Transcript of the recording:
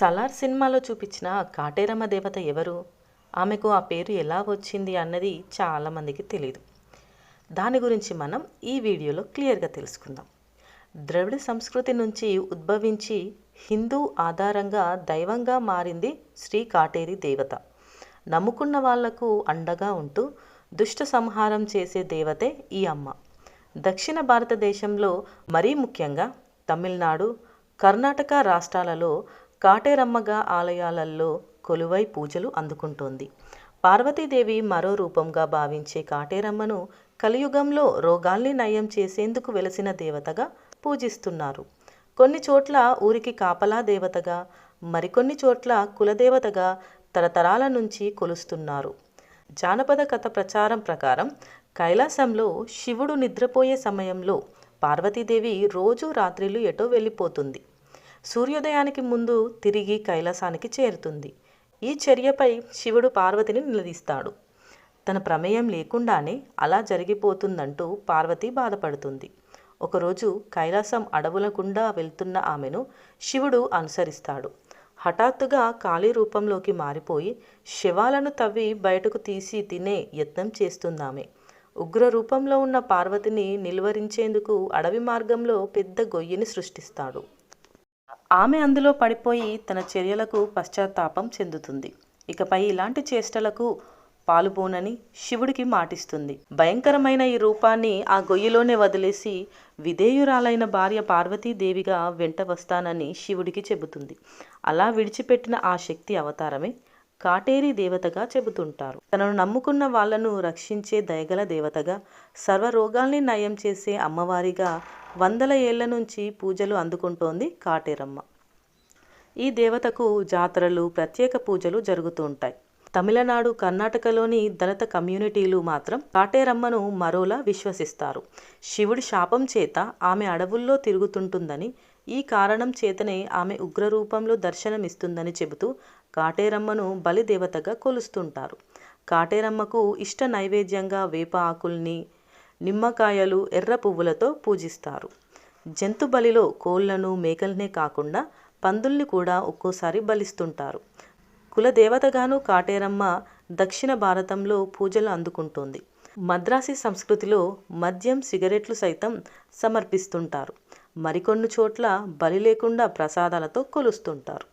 సలార్ సినిమాలో చూపించిన కాటేరమ్మ దేవత ఎవరు? ఆమెకు ఆ పేరు ఎలా వచ్చింది అన్నది చాలామందికి తెలియదు దాని గురించి మనం ఈ వీడియోలో క్లియర్గా తెలుసుకుందాం. ద్రవిడ సంస్కృతి నుంచి ఉద్భవించి హిందూ ఆధారంగా దైవంగా మారింది శ్రీ కాటేరి దేవత. నమ్ముకున్న వాళ్ళకు అండగా ఉంటూ దుష్ట సంహారం చేసే దేవతే ఈ అమ్మ. దక్షిణ భారతదేశంలో మరీ ముఖ్యంగా తమిళనాడు కర్ణాటక రాష్ట్రాలలో కాటేరమ్మగా ఆలయాలలో కొలువై పూజలు అందుకుంటోంది. పార్వతీదేవి మరో రూపంగా భావించే కాటేరమ్మను కలియుగంలో రోగాల్ని నయం చేసేందుకు వెలసిన దేవతగా పూజిస్తున్నారు. కొన్ని చోట్ల ఊరికి కాపలా దేవతగా మరికొన్ని చోట్ల కులదేవతగా తరతరాల నుంచి కొలుస్తున్నారు. జానపద కథ ప్రచారం ప్రకారం కైలాసంలో శివుడు నిద్రపోయే సమయంలో పార్వతీదేవి రోజు రాత్రిలు ఎటో వెళ్ళిపోతుంది. సూర్యోదయానికి ముందు తిరిగి కైలాసానికి చేరుతుంది. ఈ చర్యపై శివుడు పార్వతిని నిలదీస్తాడు. తన ప్రమేయం లేకుండానే అలా జరిగిపోతుందంటూ పార్వతి బాధపడుతుంది. ఒకరోజు కైలాసం అడవుల గుండా వెళ్తున్న ఆమెను శివుడు అనుసరిస్తాడు. హఠాత్తుగా ఖాళీ రూపంలోకి మారిపోయి శవాలను తవ్వి బయటకు తీసి తినే యత్నం చేస్తుందామె. ఉగ్ర రూపంలో ఉన్న పార్వతిని నిలువరించేందుకు అడవి మార్గంలో పెద్ద గొయ్యిని సృష్టిస్తాడు. ఆమె అందులో పడిపోయి తన చర్యలకు పశ్చాత్తాపం చెందుతుంది. ఇకపై ఇలాంటి చేష్టలకు పాలుపోనని శివుడికి మాటిస్తుంది. భయంకరమైన ఈ రూపాన్ని ఆ గొయ్యిలోనే వదిలేసి విధేయురాలైన భార్య పార్వతీదేవిగా వెంట వస్తానని శివుడికి చెబుతుంది. అలా విడిచిపెట్టిన ఆ శక్తి అవతారమే కాటేరి దేవతగా చెబుతుంటారు. తనను నమ్ముకున్న వాళ్ళను రక్షించే దయగల దేవతగా సర్వ రోగాల్ని నయం చేసే అమ్మవారిగా వందల ఏళ్ళ నుంచి పూజలు అందుకుంటోంది కాటేరమ్మ. ఈ దేవతకు జాతరలు ప్రత్యేక పూజలు జరుగుతూ ఉంటాయి. తమిళనాడు కర్ణాటకలోని దళిత కమ్యూనిటీలు మాత్రం కాటేరమ్మను మరోలా విశ్వసిస్తారు. శివుడి శాపం చేత ఆమె అడవుల్లో తిరుగుతుంటుందని ఈ కారణం చేతనే ఆమె ఉగ్రరూపంలో దర్శనమిస్తుందని చెబుతూ కాటేరమ్మను బలిదేవతగా కొలుస్తుంటారు. కాటేరమ్మకు ఇష్ట నైవేద్యంగా వేప ఆకుల్ని నిమ్మకాయలు ఎర్ర పువ్వులతో పూజిస్తారు. జంతు బలిలో కోళ్ళను మేకల్నే కాకుండా పందుల్ని కూడా ఒక్కోసారి బలిస్తుంటారు. కులదేవతగాను కాటేరమ్మ దక్షిణ భారతంలో పూజలు అందుకుంటుంది. మద్రాసి సంస్కృతిలో మద్యం సిగరెట్లు సైతం సమర్పిస్తుంటారు. మరికొన్ని చోట్ల బలి లేకుండా ప్రసాదాలతో కొలుస్తుంటారు.